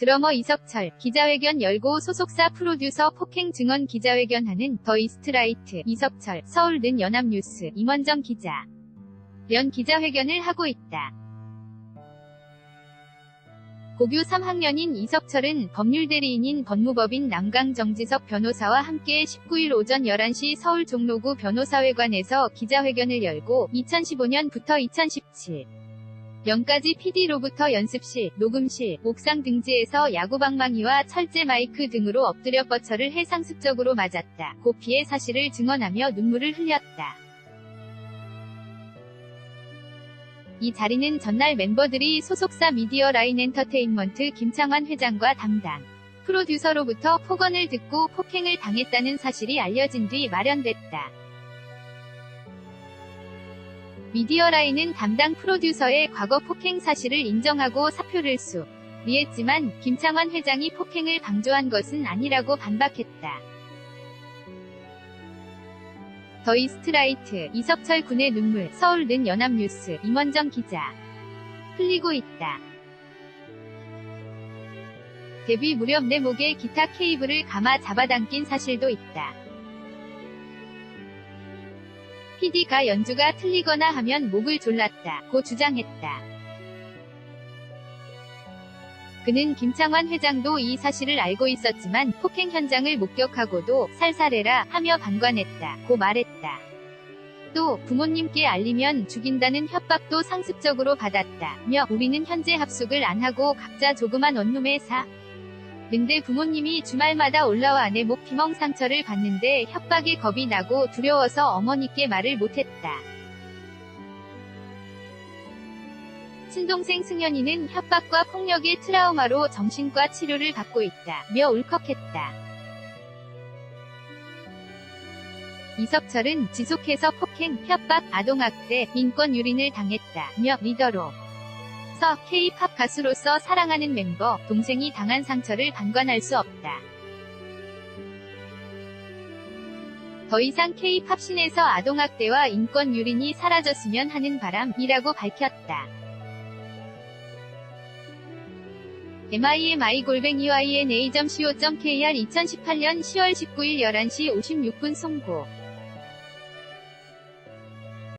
드러머 이석철 기자회견 열고 소속사 프로듀서 폭행 증언 기자회견하는 더 이스트라이트 이석철 서울는 연합뉴스 임원정 기자 연 기자회견을 하고 있다. 고교 3학년인 이석철은 법률대리인인 법무법인 남강정지석 변호사와 함께 19일 오전 11시 서울 종로구 변호사회관에서 기자회견을 열고 2015년부터 2017 년까지 PD로부터 연습실, 녹음실, 옥상 등지에서 야구방망이와 철제 마이크 등으로 엎드려 뻗쳐를 해 상습적으로 맞았다. 고피의 사실을 증언하며 눈물을 흘렸다. 이 자리는 전날 멤버들이 소속사 미디어 라인 엔터테인먼트 김창완 회장과 담당 프로듀서로부터 폭언을 듣고 폭행을 당했다는 사실이 알려진 뒤 마련됐다. 미디어 라인은 담당 프로듀서의 과거 폭행 사실을 인정하고 사표를 수 리했지만 김창완 회장이 폭행을 방조한 것은 아니라고 반박했다. 더 이스트라이트 이석철 군의 눈물 서울 는 연합뉴스 임원정 기자 흘리고 있다. 데뷔 무렵 내 목에 기타 케이블을 감아 잡아당긴 사실도 있다. PD가 연주가 틀리거나 하면 목을 졸랐다. 고 주장했다. 그는 김창완 회장도 이 사실을 알고 있었지만 폭행 현장을 목격하고도 살살해라 하며 방관했다. 고 말했다. 또 부모님께 알리면 죽인다는 협박도 상습적으로 받았다 며 우리는 현재 합숙을 안 하고 각자 조그만 원룸에 사. 근데 부모님이 주말마다 올라와 내목 피멍 상처를 받는데 협박에 겁이 나고 두려워서 어머니께 말을 못했다. 친동생 승현이는 협박과 폭력의 트라우마로 정신과 치료를 받고 있다. 며 울컥했다. 이석철은 지속해서 폭행, 협박, 아동학대, 인권 유린을 당했다. 며 리더로 서 K-팝 가수로서 사랑하는 멤버, 동생이 당한 상처를 방관할 수 없다. 더 이상 K-팝 신에서 아동학대와 인권 유린이 사라졌으면 하는 바람이라고 밝혔다. MIMI 골뱅이 YNA.co.kr 2018년 10월 19일 11시 56분 송고